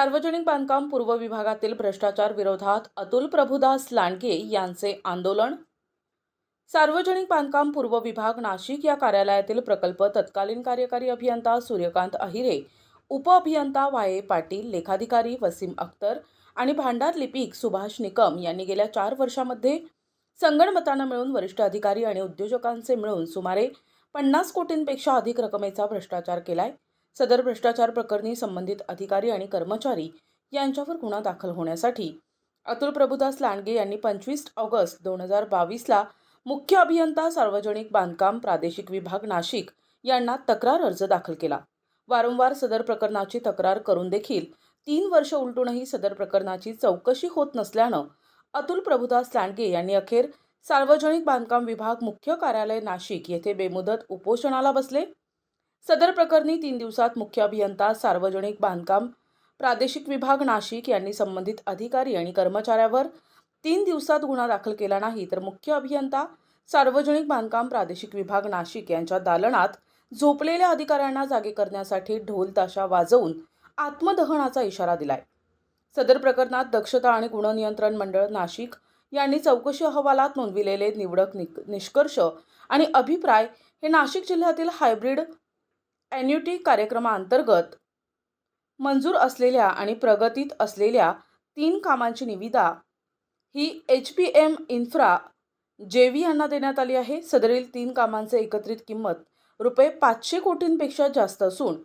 सार्वजनिक बांधकाम पूर्व विभागातील भ्रष्टाचार विरोधात अतुल प्रभुदास लांडगे यांचे आंदोलन. सार्वजनिक बांधकाम पूर्व विभाग नाशिक या कार्यालयातील प्रकल्प तत्कालीन कार्यकारी अभियंता सूर्यकांत अहिरे उपअभियंता वाय ए पाटील लेखाधिकारी वसीम अख्तर आणि भांडार लिपिक सुभाष निकम यांनी गेल्या चार वर्षामध्ये संगणमतानं मिळून वरिष्ठ अधिकारी आणि उद्योजकांचे मिळून सुमारे पन्नास कोटींपेक्षा अधिक रकमेचा भ्रष्टाचार केलाय. सदर भ्रष्टाचार प्रकरणी संबंधित अधिकारी आणि कर्मचारी यांच्यावर गुन्हा दाखल होण्यासाठी अतुल प्रभुदास लांडगे यांनी पंचवीस ऑगस्ट दोन हजार बावीसला मुख्य अभियंता सार्वजनिक बांधकाम प्रादेशिक विभाग नाशिक यांना तक्रार अर्ज दाखल केला. वारंवार सदर प्रकरणाची तक्रार करून देखील तीन वर्ष उलटूनही सदर प्रकरणाची चौकशी होत नसल्यानं अतुल प्रभुदास लांडगे यांनी अखेर सार्वजनिक बांधकाम विभाग मुख्य कार्यालय नाशिक येथे बेमुदत उपोषणाला बसले. सदर प्रकरणी तीन दिवसात मुख्य अभियंता सार्वजनिक बांधकाम प्रादेशिक विभाग नाशिक यांनी संबंधित अधिकारी आणि कर्मचाऱ्यावर तीन दिवसात गुन्हा दाखल केला नाही तर मुख्य अभियंता सार्वजनिक बांधकाम प्रादेशिक विभाग नाशिक यांच्या दालनात झोपलेल्या अधिकाऱ्यांना जागे करण्यासाठी ढोल ताशा वाजवून आत्मदहनाचा इशारा दिलाय. सदर प्रकरणात दक्षता आणि गुणनियंत्रण मंडळ नाशिक यांनी चौकशी अहवालात नोंदविलेले निवडक निक- निष्कर्ष आणि अभिप्राय हे नाशिक जिल्ह्यातील हायब्रिड ॲन्युटी कार्यक्रमाअंतर्गत मंजूर असलेल्या आणि प्रगतीत असलेल्या तीन कामांची निविदा ही H P M infra JV यांना देण्यात आली आहे. सदरील तीन कामांचे एकत्रित किंमत रुपये पाचशे कोटींपेक्षा जास्त असून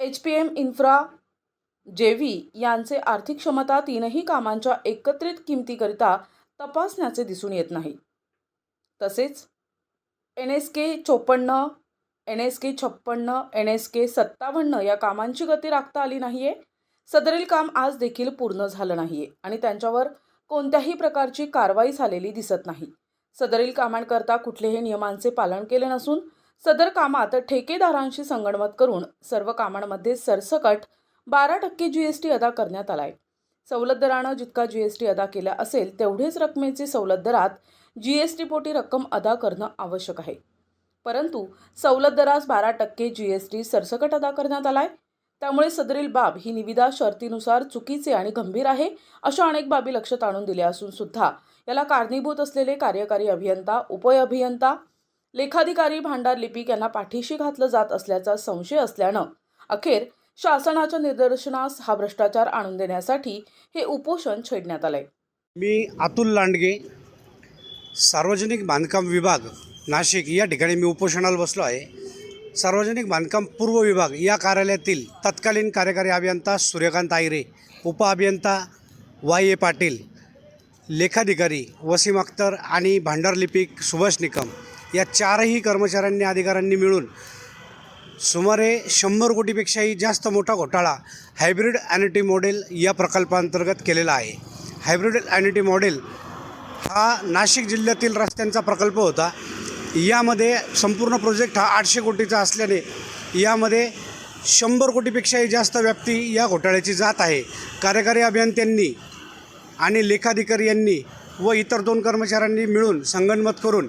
H P M infra JV यांचे आर्थिक क्षमता तीनही कामांच्या एकत्रित किमतीकरिता तपासण्याचे दिसून येत नाही. तसेच एन एस के चोपन्न एन एस के छप्पन्न एन एस के सत्तावन्न या कामांची गती राखता आली नाही आहे सदरील काम आज देखील पूर्ण झालं नाही आहे आणि त्यांच्यावर कोणत्याही प्रकारची कारवाई झालेली दिसत नाही. सदरील कामांकरता कुठलेही नियमांचे पालन केले नसून सदर कामात ठेकेदारांशी संगणमत करून सर्व कामांमध्ये सरसकट बारा टक्के जी एस टी अदा करण्यात आला आहे सवलत दरानं जितका जी एस टी अदा केला असेल तेवढेच रकमेची सवलत दरात जी एस टी पोटी रक्कम अदा करणं आवश्यक आहे. परंतु सवलत दरास बारा टक्के जी एस टी सरसकट अदा करण्यात आलाय. त्यामुळे सदरील बाब ही निविदा शर्तीनुसार चुकीचे आणि गंभीर आहे अशा अनेक बाबी लक्षात आणून दिल्या असून सुद्धा याला कारणीभूत असलेले कार्यकारी अभियंता उपअभियंता लेखाधिकारी भांडार लिपिक यांना पाठीशी घातलं जात असल्याचा संशय असल्यानं अखेर शासनाच्या निदर्शनास हा भ्रष्टाचार आणून देण्यासाठी हे उपोषण छेडण्यात आलंय. मी अतुल लांडगे सार्वजनिक बांधकाम विभाग नाशिक या ठिकाणी मी उपोषणाला बसलो आहे. सार्वजनिक बांधकाम पूर्व विभाग या कार्यालयातील तत्कालीन कार्यकारी अभियंता सूर्यकांत आयरे उपअभियंता वाय ए पाटील लेखाधिकारी वसीम अख्तर आणि भांडारलिपिक सुभाष निकम या चारही कर्मचाऱ्यांनी अधिकाऱ्यांनी मिळून सुमारे शंभर कोटीपेक्षाही जास्त मोठा घोटाळा हायब्रिड ॲनिटी मॉडेल या प्रकल्पांतर्गत केलेला आहे. हायब्रिड ॲनिटी मॉडेल हा नाशिक जिल्ह्यातील रस्त्यांचा प्रकल्प होता. यामध्ये संपूर्ण प्रोजेक्ट हा आठशे कोटीचा असल्याने यामध्ये शंभर कोटीपेक्षाही जास्त व्याप्ती या घोटाळ्याची जात आहे. कार्यकारी अभियंत्यांनी आणि लेखाधिकारी यांनी व इतर दोन कर्मचाऱ्यांनी मिळून संगणमत करून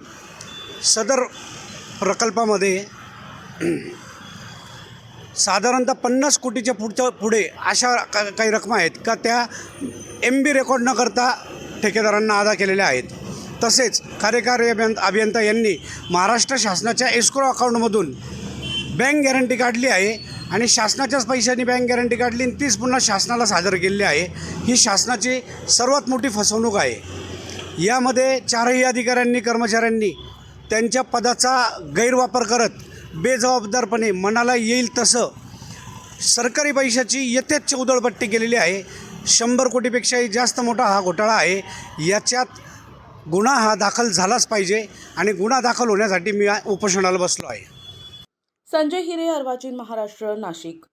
सदर प्रकल्पामध्ये साधारणतः पन्नास कोटीच्या पुढच्या पुढे अशा का काही रकमा आहेत का त्या एम बी रेकॉर्ड न करता ठेकेदारांना अदा केलेल्या आहेत? तसेच कार्यकारी अभियं अभियंता यांनी महाराष्ट्र शासनाच्या एस्क्रो अकाउंटमधून बँक गॅरंटी काढली आहे आणि शासनाच्याच पैशांनी बँक गॅरंटी काढली आणि तीच पुन्हा शासनाला सादर केलेली आहे. ही शासनाची सर्वात मोठी फसवणूक आहे. यामध्ये चारही अधिकाऱ्यांनी कर्मचाऱ्यांनी त्यांच्या पदाचा गैरवापर करत बेजबाबदारपणे मनाला येईल तसं सरकारी पैशाची यथेच्छ उधळपट्टी केलेली आहे. शंभर कोटीपेक्षाही जास्त मोठा हा घोटाळा आहे. याच्यात गुन्हा हा दाखल झालाच पाहिजे आणि गुन्हा दाखल होण्यासाठी मी उपोषणाला बसलो आहे. संजय हिरे अर्वाचीन महाराष्ट्र नाशिक.